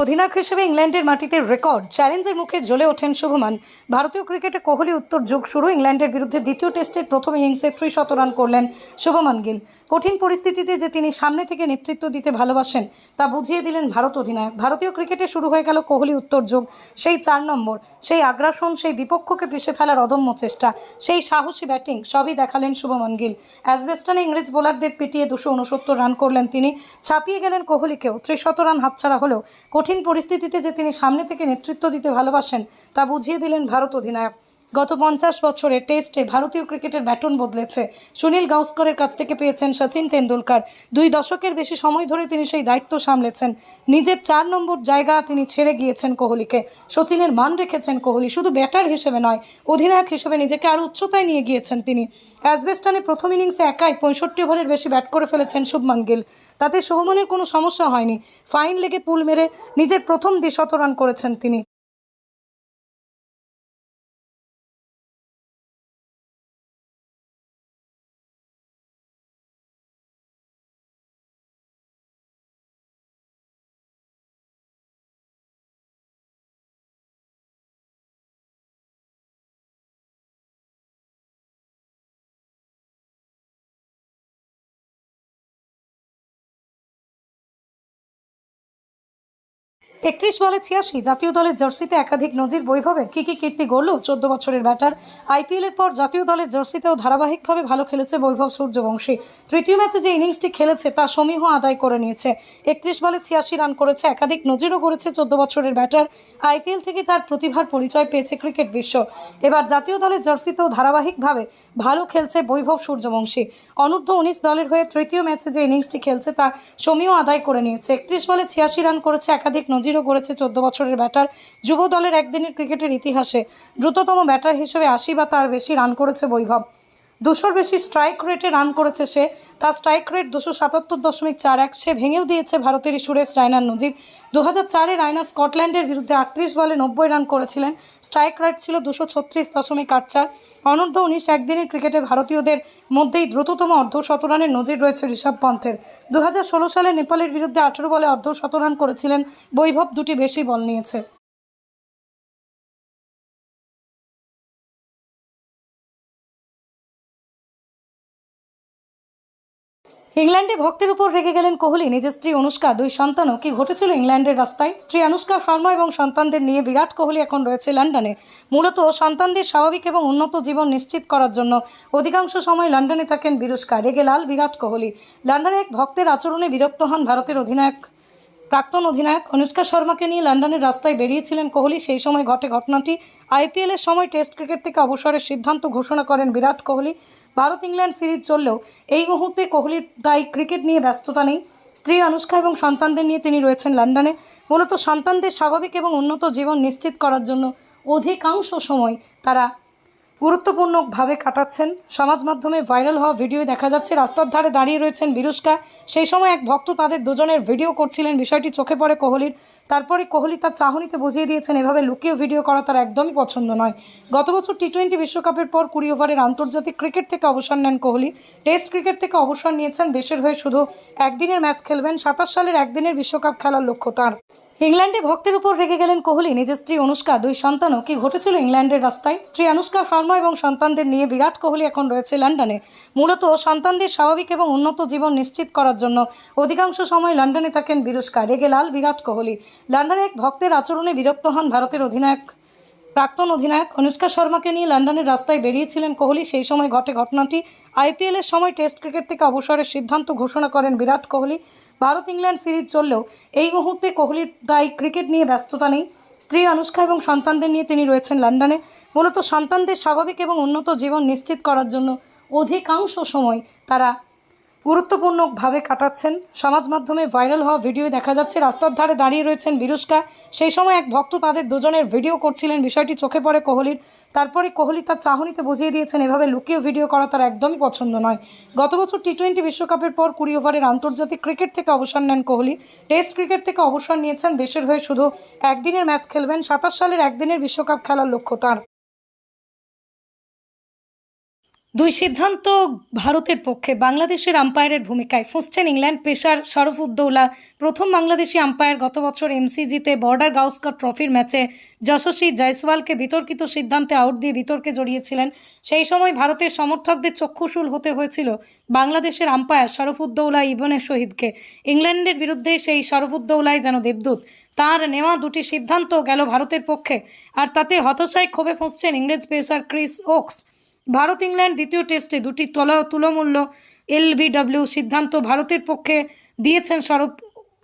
অধিনায়ক হিসেবে ইংল্যান্ডের মাটিতে রেকর্ড। চ্যালেঞ্জের মুখে জ্বলে ওঠেন শুভমান। ভারতীয় ক্রিকেটে কোহলি উত্তর যুগ শুরু। ইংল্যান্ডের বিরুদ্ধে দ্বিতীয় টেস্টের প্রথম ইনিংসে ত্রিশত রান করলেন শুভমান গিল। কঠিন পরিস্থিতিতে যে তিনি সামনে থেকে নেতৃত্ব দিতে ভালোবাসেন, তা বুঝিয়ে দিলেন ভারত অধিনায়ক। ভারতীয় ক্রিকেটে শুরু হয়ে গেল কোহলি উত্তর যুগ। সেই চার নম্বর, সেই আগ্রাসন, সেই বিপক্ষকে পিষে ফেলার অদম্য চেষ্টা, সেই সাহসী ব্যাটিং, সবই দেখালেন শুভমান গিল। অ্যাসবেস্টানে ইংরেজ বোলারদের পিটিয়ে দুশো রান করলেন তিনি। ছাপিয়ে গেলেন কোহলিকেও। ত্রিশত রান হাতছাড়া হলেও কঠিন পরিস্থিতিতে যে তিনি সামনে থেকে নেতৃত্ব দিতে ভালোবাসেন তা বুঝিয়ে দিলেন ভারত অধিনায়ক। গত পঞ্চাশ বছরে টেস্টে ভারতীয় ক্রিকেটের ব্যাটন বদলেছে। সুনীল গাওস্করের কাছ থেকে পেয়েছেন সচিন তেন্ডুলকার। দুই দশকের বেশি সময় ধরে তিনি সেই দায়িত্ব সামলেছেন। নিজের চার নম্বর জায়গা তিনি ছেড়ে গিয়েছেন কোহলিকে। সচিনের মান রেখেছেন কোহলি, শুধু ব্যাটার হিসেবে নয়, অধিনায়ক হিসেবে নিজেকে আরও উচ্চতায় নিয়ে গিয়েছেন তিনি। অ্যাসবেস্টানে প্রথম ইনিংসে একাই পঁয়ষট্টি ওভারের বেশি ব্যাট করে ফেলেছেন শুভমান গিল তাতে শুভমনের কোনো সমস্যা হয়নি। ফাইন লেগে পুল মেরে নিজের প্রথম দ্বিশত রান করেছেন তিনি। একত্রিশ বলে ছিয়াশি। জাতীয় দলের জার্সিতে একাধিক নজির বৈভবের। কী কী কীর্তি গড়ল চোদ্দ বছরের ব্যাটার? আইপিএলের পর জাতীয় দলের জার্সিতেও ধারাবাহিকভাবে ভালো খেলেছে বৈভব সূর্যবংশী। তৃতীয় ম্যাচে যে ইনিংসটি খেলেছে তা সমীহ আদায় করে নিয়েছে। একত্রিশ বলে ছিয়াশি রান করেছে, একাধিক নজিরও করেছে চোদ্দ বছরের ব্যাটার। আইপিএল থেকে তার প্রতিভার পরিচয় পেয়েছে ক্রিকেট বিশ্ব। এবার জাতীয় দলের জার্সিতেও ধারাবাহিকভাবে ভালো খেলছে বৈভব সূর্যবংশী। অনূর্ধ্ব উনিশ দলের হয়ে তৃতীয় ম্যাচে যে ইনিংসটি খেলছে তা সমীহ আদায় করে নিয়েছে। একত্রিশ বলে ছিয়াশি রান করেছে, একাধিক নজিরও করেছে চোদ্দ বছরের ব্যাটার। যুব দলের একদিনের ক্রিকেটের ইতিহাসে দ্রুততম ব্যাটার হিসেবে আশি বা তার বেশি রান করেছে বৈভব। দুশোর বেশি স্ট্রাইক রেটে রান করেছে সে। তার স্ট্রাইক রেট দুশো সাতাত্তর দশমিক চার এক। সে ভেঙেও দিয়েছে ভারতেরই সুরেশ রায়নার নজির। দু হাজার চারে রায়না স্কটল্যান্ডের বিরুদ্ধে আটত্রিশ বলে নব্বই রান করেছিলেন। স্ট্রাইক রেট ছিল দুশো ছত্রিশ দশমিক আট চার। অনূর্ধ্ব উনিশ একদিনের ক্রিকেটে ভারতীয়দের মধ্যেই দ্রুততম অর্ধ শতরানের নজির রয়েছে ঋষভ পন্থের। দু সালে নেপালের বিরুদ্ধে আঠেরো বলে অর্ধ শতরান করেছিলেন বৈভব। দুটি বেশি বল নিয়েছে। ইংল্যান্ডে ভক্তের উপর রেগে গেলেন কোহলি, নিজের স্ত্রী অনুষ্কা, দুই সন্তানও। কি ঘটেছিল ইংল্যান্ডের রাস্তায়? স্ত্রী অনুষ্কা শর্মা এবং সন্তানদের নিয়ে বিরাট কোহলি এখন রয়েছে লন্ডনে। মূলত সন্তানদের স্বাভাবিক এবং উন্নত জীবন নিশ্চিত করার জন্য অধিকাংশ সময় লন্ডনে থাকেন বিরুষ্কা। রেগে লাল বিরাট কোহলি। লন্ডনে এক ভক্তের আচরণে বিরক্ত হন ভারতের অধিনায়ক প্রাক্তন অধিনায়ক অনুষ্কা শর্মাকে নিয়ে লন্ডনের রাস্তায় বেরিয়েছিলেন কোহলি, সেই সময় ঘটে ঘটনাটি। আইপিএলের সময় টেস্ট ক্রিকেট থেকে অবসরের সিদ্ধান্ত ঘোষণা করেন বিরাট কোহলি। ভারত ইংল্যান্ড সিরিজ চললেও এই মুহূর্তে কোহলির তাই ক্রিকেট নিয়ে ব্যস্ততা নেই। স্ত্রী অনুষ্কা এবং সন্তানদের নিয়ে তিনি রয়েছেন লন্ডনে। মূলত সন্তানদের স্বাভাবিক এবং উন্নত জীবন নিশ্চিত করার জন্য অধিকাংশ সময় তারা গুরুত্বপূর্ণভাবে কাটাচ্ছেন। সমাজ মাধ্যমে ভাইরাল হওয়া ভিডিও দেখা যাচ্ছে, রাস্তার ধারে দাঁড়িয়ে রয়েছেন বিরুষ্কা সেই সময় এক ভক্ত তাদের দুজনের ভিডিও করছিলেন, বিষয়টি চোখে পড়ে কোহলির। তারপরে কোহলি তার চাহনিতে বুঝিয়ে দিয়েছেন, এভাবে লুকিয়ে ভিডিও করা তার একদমই পছন্দ নয়। গত বছর টি টোয়েন্টি বিশ্বকাপের পর কুড়ি ওভারের আন্তর্জাতিক ক্রিকেট থেকে অবসর নেন কোহলি। টেস্ট ক্রিকেট থেকে অবসর নিয়েছেন দেশের হয়ে শুধু একদিনের ম্যাচ খেলবেন সাতাশ সালের একদিনের বিশ্বকাপ খেলার লক্ষ্য তার। ইংল্যান্ডে ভক্তের উপর রেগে গেলেন কোহলি। নিজের স্ত্রী অনুষ্কা, দুই সন্তানও। কি ঘটেছিল ইংল্যান্ডের রাস্তায়? স্ত্রী অনুষ্কা শর্মা এবং সন্তানদের নিয়ে বিরাট কোহলি এখন রয়েছে লন্ডনে। মূলত সন্তানদের স্বাভাবিক এবং উন্নত জীবন নিশ্চিত করার জন্য অধিকাংশ সময় লন্ডনে থাকেন বিরুষ্কা। রেগে লাল বিরাট কোহলি। লন্ডনে এক ভক্তের আচরণে বিরক্ত হন ভারতের অধিনায়ক প্রাক্তন অধিনায়ক অনুষ্কা শর্মাকে নিয়ে লন্ডনের রাস্তায় বেরিয়েছিলেন কোহলি। সেই সময় ঘটে ঘটনাটি। আইপিএলের সময় টেস্ট ক্রিকেট থেকে অবসরের সিদ্ধান্ত ঘোষণা করেন বিরাট কোহলি। ভারত ইংল্যান্ড সিরিজ চললেও এই মুহূর্তে কোহলির তাই ক্রিকেট নিয়ে ব্যস্ততা নেই। স্ত্রী অনুষ্কা এবং সন্তানদের নিয়ে তিনি রয়েছেন লন্ডনে। মূলত সন্তানদের স্বাভাবিক এবং উন্নত জীবন নিশ্চিত করার জন্য অধিকাংশ সময় তারা গুরুত্বপূর্ণভাবে কাটাচ্ছেন। সমাজ মাধ্যমে ভাইরাল হওয়া ভিডিও দেখা যাচ্ছে। রাস্তার ধারে দাঁড়িয়ে রয়েছেন বিরুষ্কা সেই সময় এক ভক্ত তাদের দুজনের ভিডিও করছিলেন। বিষয়টি চোখে পড়ে কোহলির। তারপরে কোহলি তার চাহনিতে বুঝিয়ে দিয়েছেন, এভাবে লুকিয়ে ভিডিও করা তার একদমই পছন্দ নয়। গত বছর টি টোয়েন্টি বিশ্বকাপের পর কুড়ি ওভারের আন্তর্জাতিক ক্রিকেট থেকে অবসর নেন কোহলি। টেস্ট ক্রিকেট থেকে অবসর নিয়েছেন দেশের হয়ে শুধু একদিনের ম্যাচ খেলবেন। সাতাশ সালের একদিনের বিশ্বকাপ খেলার লক্ষ্য তার। দুই সিদ্ধান্ত ভারতের পক্ষে, বাংলাদেশের আম্পায়ারের ভূমিকায়। ফুঁসছেন ইংল্যান্ড পেশার শরফুদ্দৌলা প্রথম বাংলাদেশি আম্পায়ার গত বছর এমসিজিতে বর্ডার গাউস্কর ট্রফির ম্যাচে যশস্বী জয়সওয়ালকে বিতর্কিত সিদ্ধান্তে আউট দিয়ে বিতর্কে জড়িয়েছিলেন। সেই সময় ভারতের সমর্থকদের চক্ষুশূল হতে হয়েছিল বাংলাদেশের আম্পায়ার শরফুদ্দৌলা ইবনের শহীদকে। ইংল্যান্ডের বিরুদ্ধে সেই শরফুদ্দৌলাই যেন দেবদূত। তার নেওয়া দুটি সিদ্ধান্ত গেল ভারতের পক্ষে, আর তাতে হতাশায় ক্ষোভে ফুঁসছেন ইংরেজ pacer Chris Woakes Bharat England দ্বিতীয় টেস্টে দুটি তলা তুলমূল্য এলবিডব্লিউ সিদ্ধান্ত ভারতের পক্ষে দিয়েছেন স্বরূপ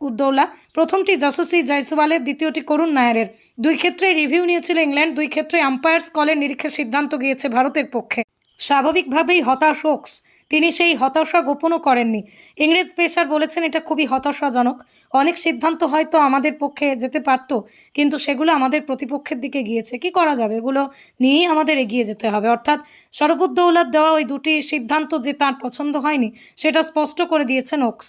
উদ্দৌলা। প্রথমটি যশস্বী জয়সওয়ালের দ্বিতীয়টি করুণ নায়ারের। দুই ক্ষেত্রে রিভিউ নিয়েছিল ইংল্যান্ড, দুই ক্ষেত্রে আম্পায়ার্স কলের নিরীক্ষে সিদ্ধান্ত গিয়েছে ভারতের পক্ষে। স্বাভাবিকভাবেই হতাশ ওকস তিনি সেই হতাশা গোপনও করেননি। ইংরেজ পেশার বলেছেন, এটা খুবই হতাশাজনক। অনেক সিদ্ধান্ত হয়তো আমাদের পক্ষে যেতে পারত, কিন্তু সেগুলো আমাদের প্রতিপক্ষের দিকে গিয়েছে। কি করা যাবে? এগুলো নিয়েই আমাদের এগিয়ে যেতে হবে। অর্থাৎ শরফুদ্দৌলার দেওয়া ওই দুটি সিদ্ধান্ত যে তার পছন্দ হয়নি, সেটা স্পষ্ট করে দিয়েছেন ওকস।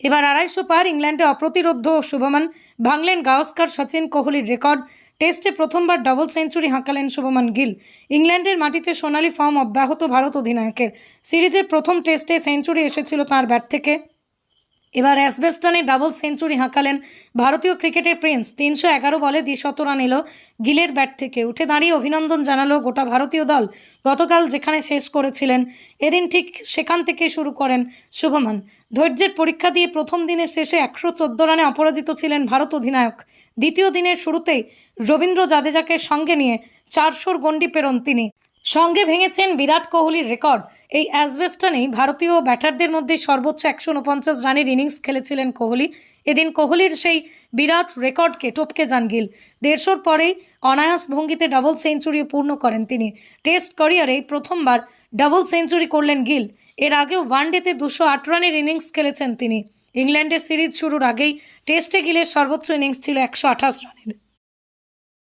এবার আড়াইশো পার ইংল্যান্ডে অপ্রতিরোধ্য শুভমান ভাঙলেন গাওস্কার সচিন কোহলির রেকর্ড, টেস্টে প্রথমবার ডাবল সেঞ্চুরি হাঁকালেন শুভমান গিল। ইংল্যান্ডের মাটিতে সোনালি ফর্ম অব্যাহত ভারত অধিনায়কের। সিরিজের প্রথম টেস্টে সেঞ্চুরি এসেছিল তার ব্যাট থেকে। এবার অ্যাসবেস্টনে ডাবল সেঞ্চুরি হাঁকালেন ভারতীয় ক্রিকেটের প্রিন্স। তিনশো এগারো বলে দ্বিশত রান এলো গিলের ব্যাট থেকে। উঠে দাঁড়িয়ে অভিনন্দন জানালো গোটা ভারতীয় দল। গতকাল যেখানে শেষ করেছিলেন, এদিন ঠিক সেখান থেকে শুরু করেন শুভমান। ধৈর্যের পরীক্ষা দিয়ে প্রথম দিনের শেষে একশো চোদ্দ রানে অপরাজিত ছিলেন ভারত অধিনায়ক। দ্বিতীয় দিনের শুরুতেই রবীন্দ্র জাদেজাকে সঙ্গে নিয়ে চারশোর গণ্ডি পেরোন তিনি। সঙ্গে ভেঙেছেন বিরাট কোহলির রেকর্ড। এই অ্যাসবেস্টনেই ভারতীয় ব্যাটারদের মধ্যে সর্বোচ্চ একশো উনপঞ্চাশ রানের ইনিংস খেলেছিলেন কোহলি। এদিন কোহলির সেই বিরাট রেকর্ডকে টপকে যান গিল। দেড়শোর পরেই অনায়াস ভঙ্গিতে ডাবল সেঞ্চুরিও পূর্ণ করেন তিনি। টেস্ট ক্যারিয়ারে প্রথমবার ডাবল সেঞ্চুরি করলেন গিল। এর আগেও ওয়ানডেতে দুশো আট রানের ইনিংস খেলেছেন তিনি। ইংল্যান্ডের সিরিজ শুরুর আগেই টেস্টে গিলের সর্বোচ্চ ইনিংস ছিল একশো আঠাশ রানের।